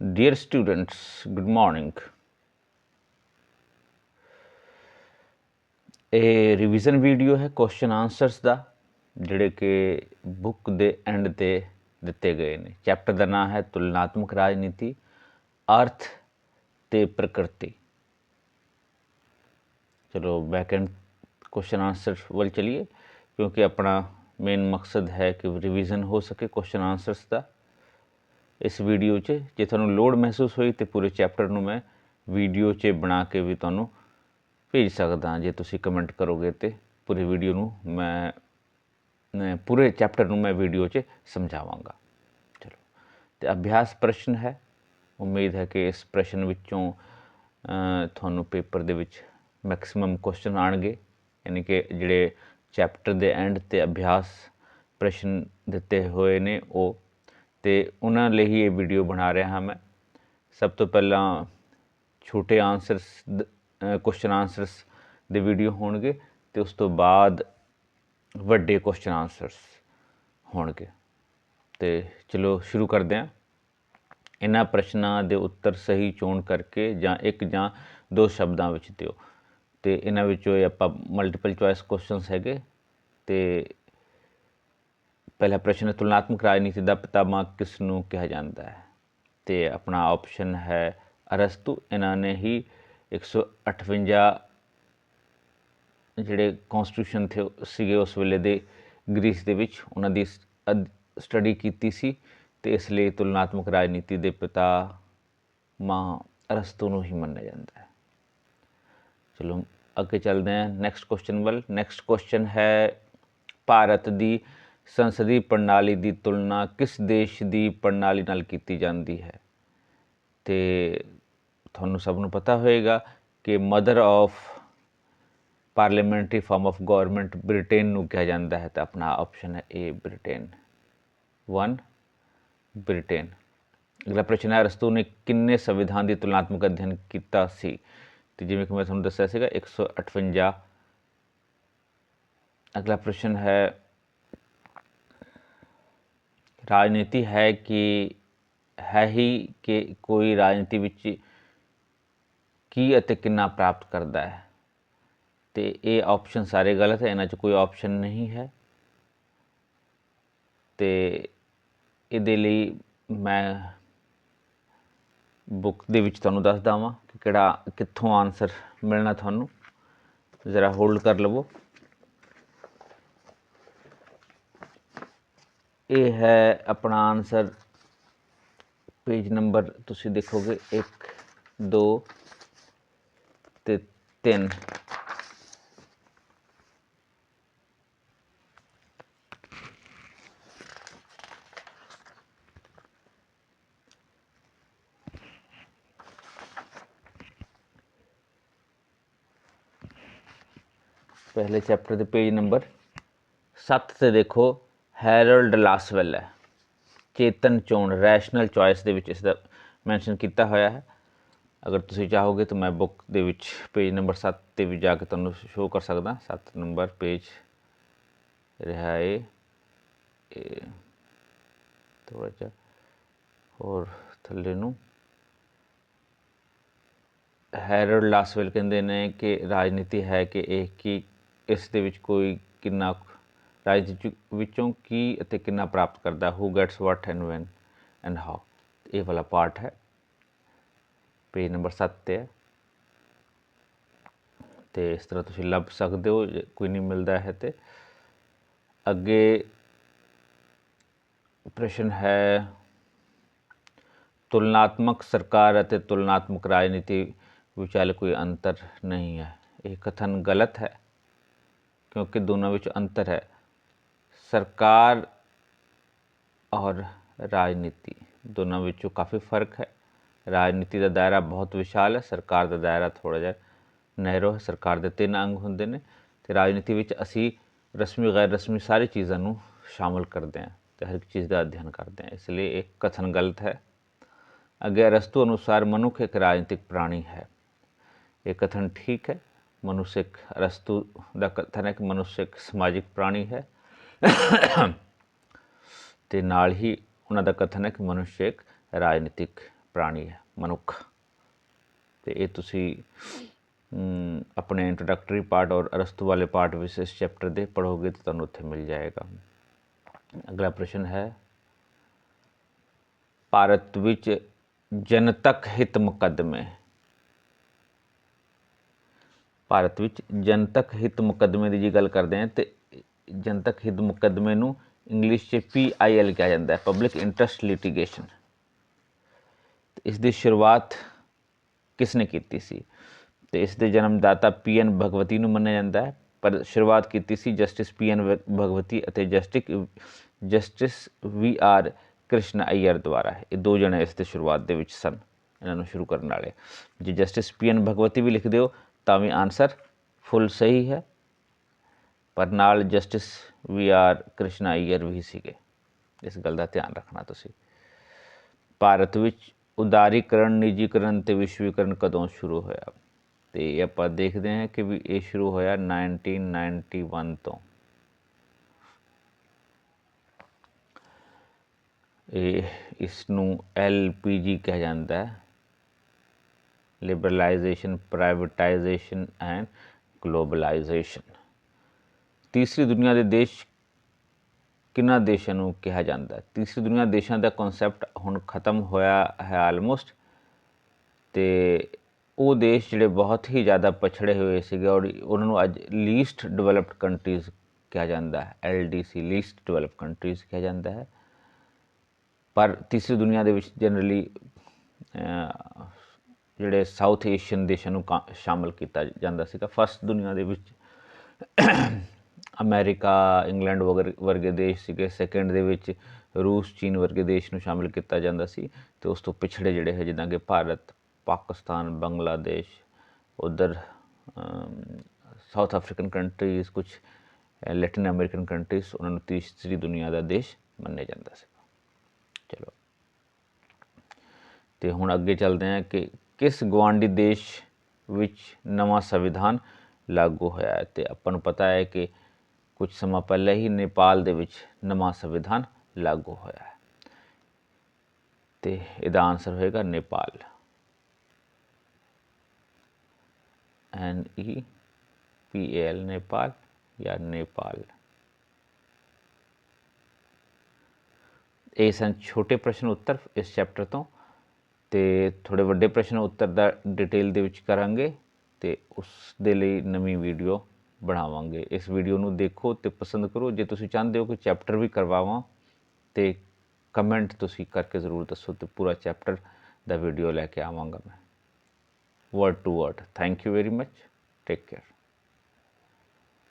Dear students, good morning. ਇਹ revision video ਹੈ question answers ਦਾ ਜਿਹੜੇ ਕਿ ਬੁੱਕ ਦੇ ਐਂਡ ਤੇ ਦਿੱਤੇ ਗਏ ਨੇ। ਚੈਪਟਰ ਦਾ ਨਾਮ ਹੈ ਤੁਲਨਾਤਮਕ ਰਾਜਨੀਤੀ ਅਰਥ ਤੇ ਪ੍ਰਕਿਰਤੀ। ਚਲੋ ਬੈਕ ਐਂਡ ਕੁਐਸਚਨ ਆਨਸਰ ਵੱਲ ਚਲੀਏ ਕਿਉਂਕਿ ਆਪਣਾ ਮੇਨ ਮਕਸਦ ਹੈ ਕਿ ਰਿਵੀਜ਼ਨ ਹੋ ਸਕੇ ਕੁਐਸਚਨ ਆਨਸਰਸ ਦਾ। ਇਸ ਵੀਡੀਓ 'ਚ, ਜੇ ਤੁਹਾਨੂੰ ਲੋੜ ਮਹਿਸੂਸ ਹੋਈ ਤੇ ਪੂਰੇ ਚੈਪਟਰ ਨੂੰ ਮੈਂ ਵੀਡੀਓ 'ਚ ਬਣਾ ਕੇ ਵੀ ਤੁਹਾਨੂੰ ਭੇਜ ਸਕਦਾ ਜੇ ਤੁਸੀਂ ਕਮੈਂਟ ਕਰੋਗੇ ਤੇ ਪੂਰੀ ਵੀਡੀਓ ਨੂੰ ਮੈਂ ਪੂਰੇ ਚੈਪਟਰ ਨੂੰ ਮੈਂ ਵੀਡੀਓ 'ਚ ਸਮਝਾਵਾਂਗਾ। ਚਲੋ, ਤੇ ਅਭਿਆਸ ਪ੍ਰਸ਼ਨ ਹੈ। ਉਮੀਦ ਹੈ ਕਿ ਇਸ ਪ੍ਰਸ਼ਨ ਵਿੱਚੋਂ ਤੁਹਾਨੂੰ ਪੇਪਰ ਦੇ ਵਿੱਚ ਮੈਕਸਿਮਮ ਕੁਐਸਚਨ ਆਣਗੇ। ਯਾਨੀ ਕਿ ਜਿਹੜੇ ਚੈਪਟਰ ਦੇ ਐਂਡ ਤੇ ਅਭਿਆਸ ਪ੍ਰਸ਼ਨ ਦਿੱਤੇ ਹੋਏ ਨੇ, ਉਹ ਅਤੇ ਉਹਨਾਂ ਲਈ ਹੀ ਇਹ ਵੀਡੀਓ ਬਣਾ ਰਿਹਾ ਹਾਂ ਮੈਂ। ਸਭ ਤੋਂ ਪਹਿਲਾਂ ਛੋਟੇ ਆਨਸਰਸ ਕੁਐਸਚਨ ਆਨਸਰਸ ਦੇ ਵੀਡੀਓ ਹੋਣਗੇ ਤੇ ਉਸ ਤੋਂ ਬਾਅਦ ਵੱਡੇ ਕੁਐਸਚਨ ਆਨਸਰਸ ਹੋਣਗੇ। ਤੇ ਚਲੋ ਸ਼ੁਰੂ ਕਰਦੇ ਹਾਂ। ਇਹਨਾਂ ਪ੍ਰਸ਼ਨਾਂ ਦੇ ਉੱਤਰ ਸਹੀ ਚੋਣ ਕਰਕੇ ਜਾਂ ਇੱਕ ਜਾਂ ਦੋ ਸ਼ਬਦਾਂ ਵਿੱਚ ਦਿਓ। ਤੇ ਇਹਨਾਂ ਵਿੱਚੋਂ ਇਹ ਆਪਾਂ ਮਲਟੀਪਲ ਚੁਆਇਸ ਕੁਐਸਚਨਸ ਹੈਗੇ ਤੇ ਪਹਿਲਾ ਪ੍ਰਸ਼ਨ ਹੈ, ਤੁਲਨਾਤਮਕ ਰਾਜਨੀਤੀ ਦਾ ਪਿਤਾਮਾ ਕਿਸ ਨੂੰ ਕਿਹਾ ਜਾਂਦਾ ਹੈ? ਤੇ ਆਪਣਾ ਆਪਸ਼ਨ ਹੈ, ਅਰਸਤੂ। ਇਹਨਾਂ ਨੇ ਹੀ 158 ਜਿਹੜੇ ਕਨਸਟੀਟਿਊਸ਼ਨ ਥੇ, ਸੀਗੇ ਉਸ ਵੇਲੇ ਦੇ ਗ੍ਰੀਸ ਦੇ ਵਿੱਚ। ਉਹਨਾਂ ਦੀ ਸਟੱਡੀ ਕੀਤੀ ਸੀ ਤੇ ਇਸ ਲਈ ਤੁਲਨਾਤਮਕ ਰਾਜਨੀਤੀ ਦੇ ਪਿਤਾ ਮਾਂ ਅਰਸਤੂ ਨੂੰ ਹੀ ਮੰਨਿਆ ਜਾਂਦਾ ਹੈ। ਚਲੋ, ਅੱਗੇ ਚੱਲਦੇ ਹਾਂ। ਨੈਕਸਟ ਕੁਐਸਚਨ ਵੱਲ। ਨੈਕਸਟ ਕੁਐਸਚਨ ਹੈ, ਭਾਰਤ ਦੀ ਸੰਸਦੀ ਪ੍ਰਣਾਲੀ ਦੀ ਤੁਲਨਾ ਕਿਸ ਦੇਸ਼ ਦੀ ਪ੍ਰਣਾਲੀ ਨਾਲ ਕੀਤੀ ਜਾਂਦੀ ਹੈ? ਤੇ ਤੁਹਾਨੂੰ ਸਭ ਨੂੰ ਪਤਾ ਹੋਏਗਾ ਕਿ mother of parliamentary form of government Britain ਨੂੰ ਕਿਹਾ ਜਾਂਦਾ ਹੈ, ਤਾਂ ਆਪਣਾ ਆਪਸ਼ਨ ਹੈ ਏ ਬ੍ਰਿਟੇਨ 1 ਬ੍ਰਿਟੇਨ ਅਗਲਾ ਪ੍ਰਸ਼ਨ ਹੈ, ਅਰਸਤੂ ਨੇ ਕਿੰਨੇ ਸੰਵਿਧਾਨ ਦੀ ਤੁਲਨਾਤਮਕ ਅਧਿਐਨ ਕੀਤਾ ਸੀ? ਤੇ ਜਿਵੇਂ ਕਿ ਮੈਂ ਤੁਹਾਨੂੰ ਦੱਸਿਆ ਸੀਗਾ 158 ਅਗਲਾ ਪ੍ਰਸ਼ਨ ਹੈ ਰਾਜਨੀਤੀ ਹੈ ਕਿ, ਹੈ ਹੀ ਕਿ ਕੋਈ ਰਾਜਨੀਤੀ ਵਿੱਚ ਕੀ ਅਤੇ ਕਿੰਨਾ ਪ੍ਰਾਪਤ ਕਰਦਾ ਹੈ? ਤੇ ਇਹ ਆਪਸ਼ਨ ਸਾਰੇ ਗਲਤ ਹੈ, ਇਹਨਾਂ 'ਚ ਕੋਈ ਆਪਸ਼ਨ ਨਹੀਂ ਹੈ। ਤੇ ਇਹਦੇ ਲਈ ਮੈਂ ਬੁੱਕ ਦੇ ਵਿੱਚ ਤੁਹਾਨੂੰ ਦੱਸ ਦਵਾਂ ਕਿ ਕਿਹੜਾ, ਕਿੱਥੋਂ ਆਨਸਰ ਮਿਲਣਾ ਤੁਹਾਨੂੰ। ਜ਼ਰਾ ਹੋਲਡ ਕਰ ਲਵੋ। ਇਹ ਹੈ ਆਪਣਾ ਆਨਸਰ ਪੇਜ ਨੰਬਰ ਤੁਸੀਂ ਦੇਖੋਗੇ 1 2 ਤੇ 3 ਪਹਿਲੇ ਚੈਪਟਰ ਦੇ ਪੇਜ ਨੰਬਰ 7 ਤੇ ਦੇਖੋ। ਹੈਰਲਡ ਲਾਸਵੈਲ ਹੈ। ਚੇਤਨ ਚੋਣ ਰੈਸ਼ਨਲ ਚੁਆਇਸ ਦੇ ਵਿੱਚ ਇਸ ਦਾ ਮੈਂਸ਼ਨ ਕੀਤਾ ਹੋਇਆ ਹੈ। ਅਗਰ ਤੁਸੀਂ ਚਾਹੋਗੇ ਤਾਂ ਮੈਂ ਬੁੱਕ ਦੇ ਵਿੱਚ ਪੇਜ ਨੰਬਰ 7 ਤੇ ਵੀ ਜਾ ਕੇ ਤੁਹਾਨੂੰ ਸ਼ੋਅ ਕਰ ਸਕਦਾ। 7 ਨੰਬਰ ਪੇਜ ਰਿਹਾ ਹੈ ਇਹ ਥੋੜਾ ਜਿਹਾ ਹੋਰ ਥੱਲੇ ਨੂੰ। ਹੈਰਲਡ ਲਾਸਵੈਲ ਕਹਿੰਦੇ ਨੇ ਕਿ ਰਾਜਨੀਤੀ ਹੈ ਕਿ ਇਹ ਕੀ, ਇਸ ਦੇ ਵਿੱਚ ਕੋਈ ਕਿੰਨਾ ਰਾਜਨੀਤੀ ਵਿੱਚੋਂ ਕੀ ਅਤੇ ਕਿੰਨਾ ਪ੍ਰਾਪਤ ਕਰਦਾ who gets what and when and how ਇਹ ਵਾਲਾ ਪਾਰਟ ਹੈ। ਪੇਜ ਨੰਬਰ 7 ਤੇ ਹੈ। ਤੇ ਇਸ ਤਰ੍ਹਾਂ ਤੁਸੀਂ ਲੱਭ ਸਕਦੇ ਹੋ, ਜੇ ਕੋਈ ਨਹੀਂ ਮਿਲਦਾ ਹੈ ਤੇ। ਅੱਗੇ ਪ੍ਰਸ਼ਨ ਹੈ, ਤੁਲਨਾਤਮਕ ਸਰਕਾਰ ਅਤੇ ਤੁਲਨਾਤਮਕ ਰਾਜਨੀਤੀ ਵਿਚਾਲੇ ਕੋਈ ਅੰਤਰ ਨਹੀਂ ਹੈ। ਇਹ ਕਥਨ ਗਲਤ ਹੈ, ਕਿਉਂਕਿ ਦੋਨਾਂ ਵਿੱਚ ਅੰਤਰ ਹੈ। ਸਰਕਾਰ ਔਰ ਰਾਜਨੀਤੀ ਦੋਨਾਂ ਵਿੱਚੋਂ ਕਾਫੀ ਫ਼ਰਕ ਹੈ। ਰਾਜਨੀਤੀ ਦਾ ਦਾਇਰਾ ਬਹੁਤ ਵਿਸ਼ਾਲ ਹੈ, ਸਰਕਾਰ ਦਾ ਦਾਇਰਾ ਥੋੜਾ ਜਿਹਾ ਨਹਿਰੋ ਹੈ। ਸਰਕਾਰ ਦੇ ਤਿੰਨ ਅੰਗ ਹੁੰਦੇ ਨੇ ਤੇ ਰਾਜਨੀਤੀ ਵਿੱਚ ਅਸੀਂ ਰਸਮੀ ਗੈਰ ਰਸਮੀ ਸਾਰੀ ਚੀਜ਼ਾਂ ਨੂੰ ਸ਼ਾਮਲ ਕਰਦੇ ਹਾਂ ਤੇ ਹਰ ਇੱਕ ਚੀਜ਼ ਦਾ ਅਧਿਐਨ ਕਰਦੇ ਹਾਂ। ਇਸ ਲਈ ਇਹ ਕਥਨ ਗਲਤ ਹੈ। ਅੱਗੇ ਅਰਸਤੂ ਅਨੁਸਾਰ ਮਨੁੱਖ ਇੱਕ ਰਾਜਨੀਤਿਕ ਪ੍ਰਾਣੀ ਹੈ। ਇਹ ਕਥਨ ਠੀਕ ਹੈ। ਮਨੁੱਖ ਇੱਕ ਅਰਸਤੂ ਦਾ ਕਥਨ ਹੈ ਕਿ ਮਨੁੱਖ ਇੱਕ ਸਮਾਜਿਕ ਪ੍ਰਾਣੀ ਹੈ। ਤੇ ਨਾਲ ਹੀ ਉਹਨਾਂ ਦਾ ਕਥਨ ਹੈ ਕਿ ਮਨੁੱਖ ਇੱਕ ਰਾਜਨੀਤਿਕ ਪ੍ਰਾਣੀ ਹੈ, ਮਨੁੱਖ। ਤੇ ਇਹ ਤੁਸੀਂ ਆਪਣੇ ਇੰਟਰੋਡਕਟਰੀ ਪਾਰਟ ਔਰ ਅਰਸਤੂ ਵਾਲੇ ਪਾਰਟ ਵਿੱਚ ਇਸ ਚੈਪਟਰ ਦੇ ਪੜ੍ਹੋਗੇ ਤਾਂ ਤੁਹਾਨੂੰ ਉੱਥੇ ਮਿਲ ਜਾਏਗਾ। ਅਗਲਾ ਪ੍ਰਸ਼ਨ ਹੈ, ਭਾਰਤ ਵਿੱਚ ਜਨਤਕ ਹਿੱਤ ਮੁਕੱਦਮੇ। ਭਾਰਤ ਵਿੱਚ ਜਨਤਕ ਹਿੱਤ ਮੁਕੱਦਮੇ ਦੀ ਜੀ ਗੱਲ ਕਰਦੇ ਹਾਂ ਤੇ ਜਨਤਕ ਹਿੱਤ ਮੁਕੱਦਮੇ ਨੂੰ ਇੰਗਲਿਸ਼ 'ਚ ਪੀ ਆਈ ਐਲ ਕਿਹਾ ਜਾਂਦਾ ਹੈ ਪਬਲਿਕ ਇੰਟਰਸਟ ਲਿਟੀਗੇਸ਼ਨ ਇਸ ਦੀ ਸ਼ੁਰੂਆਤ ਕਿਸ ਨੇ ਕੀਤੀ ਸੀ? ਤੇ ਇਸ ਦੇ ਜਨਮਦਾਤਾ ਪੀ ਐਨ ਭਗਵਤੀ ਨੂੰ ਮੰਨਿਆ ਜਾਂਦਾ ਹੈ, ਪਰ ਸ਼ੁਰੂਆਤ ਕੀਤੀ ਸੀ ਜਸਟਿਸ ਪੀ ਐਨ ਭਗਵਤੀ ਅਤੇ justice justice V R Krishna Iyer ਦੁਆਰਾ ਇਹ ਦੋ ਜਣੇ ਇਸ ਦੇ ਸ਼ੁਰੂਆਤ ਦੇ ਵਿੱਚ ਸਨ, ਇਹਨਾਂ ਨੂੰ ਸ਼ੁਰੂ ਕਰਨ ਵਾਲੇ। ਜੇ ਜਸਟਿਸ ਪੀ ਐਨ ਭਗਵਤੀ ਵੀ ਲਿਖ ਦਿਓ, ਤਾਂ ਵੀ ਆਨਸਰ ਫੁੱਲ ਸਹੀ ਹੈ। ਪਰ ਨਾਲ justice V R Krishna Iyer ਵੀ ਸੀਗੇ। ਇਸ ਗੱਲ ਦਾ ਧਿਆਨ ਰੱਖਣਾ ਤੁਸੀਂ। ਭਾਰਤ ਵਿੱਚ ਉਦਾਰੀਕਰਨ, ਨਿੱਜੀਕਰਨ ਤੇ ਵਿਸ਼ਵੀਕਰਨ ਕਦੋਂ ਸ਼ੁਰੂ ਹੋਇਆ? ਤੇ ਆਪਾਂ ਦੇਖਦੇ ਹਾਂ ਕਿ ਵੀ ਇਹ ਸ਼ੁਰੂ ਹੋਇਆ 1991 ਤੋਂ। ਇਹ ਇਸ ਨੂੰ ਐਲਪੀਜੀ ਕਿਹਾ ਜਾਂਦਾ ਹੈ। ਲਿਬਰਲਾਈਜੇਸ਼ਨ ਪ੍ਰਾਈਵੇਟਾਈਜੇਸ਼ਨ ਐਂਡ ਗਲੋਬਲਾਈਜੇਸ਼ਨ ਤੀਸਰੀ ਦੁਨੀਆ ਦੇ ਦੇਸ਼ ਕਿੰਨਾ ਦੇਸ਼ਾਂ ਨੂੰ ਕਿਹਾ ਜਾਂਦਾ ਤੀਸਰੀ ਦੁਨੀਆ ਦੇਸ਼ਾਂ ਦਾ ਕਨਸੈਪਟ ਹੁਣ ਖਤਮ ਹੋਇਆ ਹੈ ਆਲਮੋਸਟ ਤੇ ਉਹ ਦੇਸ਼ ਜਿਹੜੇ ਬਹੁਤ ਹੀ ਜ਼ਿਆਦਾ ਪਛੜੇ ਹੋਏ ਸੀਗੇ ਔਰ ਉਹਨਾਂ ਨੂੰ ਅੱਜ ਲੀਸਟ ਡਿਵੈਲਪਡ ਕੰਟਰੀਜ਼ ਕਿਹਾ ਜਾਂਦਾ ਹੈ ਐਲਡੀਸੀ ਲੀਸਟ ਡਿਵੈਲਪ ਕੰਟਰੀਜ਼ ਕਿਹਾ ਜਾਂਦਾ ਹੈ। ਪਰ ਤੀਸਰੀ ਦੁਨੀਆ ਦੇ ਵਿੱਚ ਜਨਰਲੀ ਜਿਹੜੇ ਸਾਊਥ ਏਸ਼ੀਅਨ ਦੇਸ਼ਾਂ ਨੂੰ ਕਾ- ਸ਼ਾਮਲ ਕੀਤਾ ਜਾਂਦਾ ਸੀਗਾ। ਫਸਟ ਦੁਨੀਆ ਦੇ ਵਿੱਚ ਅਮੈਰੀਕਾ, ਇੰਗਲੈਂਡ ਵਗਰ- ਵਰਗੇ ਦੇਸ਼ ਸੀਗੇ। ਸੈਕਿੰਡ ਦੇ ਵਿੱਚ ਰੂਸ, ਚੀਨ ਵਰਗੇ ਦੇਸ਼ ਨੂੰ ਸ਼ਾਮਿਲ ਕੀਤਾ ਜਾਂਦਾ ਸੀ ਅਤੇ ਉਸ ਤੋਂ ਪਿਛੜੇ ਜਿਹੜੇ ਹੈ ਜਿੱਦਾਂ ਕਿ ਭਾਰਤ, ਪਾਕਿਸਤਾਨ, ਬੰਗਲਾਦੇਸ਼, ਉਧਰ ਸਾਊਥ ਅਫਰੀਕਨ ਕੰਟਰੀਜ਼ ਕੁਝ ਲੈਟਿਨ ਅਮਰੀਕਨ ਕੰਟਰੀਜ਼ ਉਹਨਾਂ ਨੂੰ ਤੀਸਰੀ ਦੁਨੀਆ ਦਾ ਦੇਸ਼ ਮੰਨਿਆ ਜਾਂਦਾ ਸੀ। ਚਲੋ। ਤੇ ਹੁਣ ਅੱਗੇ ਚੱਲਦੇ ਹਾਂ ਕਿ ਕਿਸ ਗਵਾਂਡੀ ਦੇਸ਼ ਵਿੱਚ ਨਵਾਂ ਸੰਵਿਧਾਨ ਲਾਗੂ ਹੋਇਆ ਹੈ। ਤੇ ਆਪਾਂ ਨੂੰ ਪਤਾ ਹੈ ਕਿ ਕੁਝ ਸਮਾਂ ਪਹਿਲਾਂ ਹੀ ਨੇਪਾਲ ਦੇ ਵਿੱਚ ਨਵਾਂ ਸੰਵਿਧਾਨ ਲਾਗੂ ਹੋਇਆ ਹੈ। ਤੇ ਇਹਦਾ ਆਨਸਰ ਹੋਏਗਾ Nepal. N E P L Nepal ਜਾਂ ਨੇਪਾਲ? ਇਹ ਸਨ ਛੋਟੇ ਪ੍ਰਸ਼ਨ ਉੱਤਰ ਇਸ ਚੈਪਟਰ ਤੋਂ। ਤੇ ਥੋੜੇ ਵੱਡੇ ਪ੍ਰਸ਼ਨ ਉੱਤਰ ਦਾ ਡਿਟੇਲ ਦੇ ਵਿੱਚ ਕਰਾਂਗੇ ਤੇ ਉਸ ਦੇ ਲਈ ਨਵੀਂ ਵੀਡੀਓ ਬਣਾਵਾਂਗੇ। ਇਸ ਵੀਡੀਓ ਨੂੰ ਦੇਖੋ ਤੇ ਪਸੰਦ ਕਰੋ। ਜੇ ਤੁਸੀਂ ਚਾਹੁੰਦੇ ਹੋ ਕਿ ਚੈਪਟਰ ਵੀ ਕਰਵਾਵਾਂ ਤੇ ਕਮੈਂਟ ਤੁਸੀਂ ਕਰਕੇ ਜ਼ਰੂਰ ਦੱਸੋ ਤੇ ਪੂਰਾ ਚੈਪਟਰ ਦਾ ਵੀਡੀਓ ਲੈ ਕੇ ਆਵਾਂਗਾ ਮੈਂ। Word to word thank you very much take care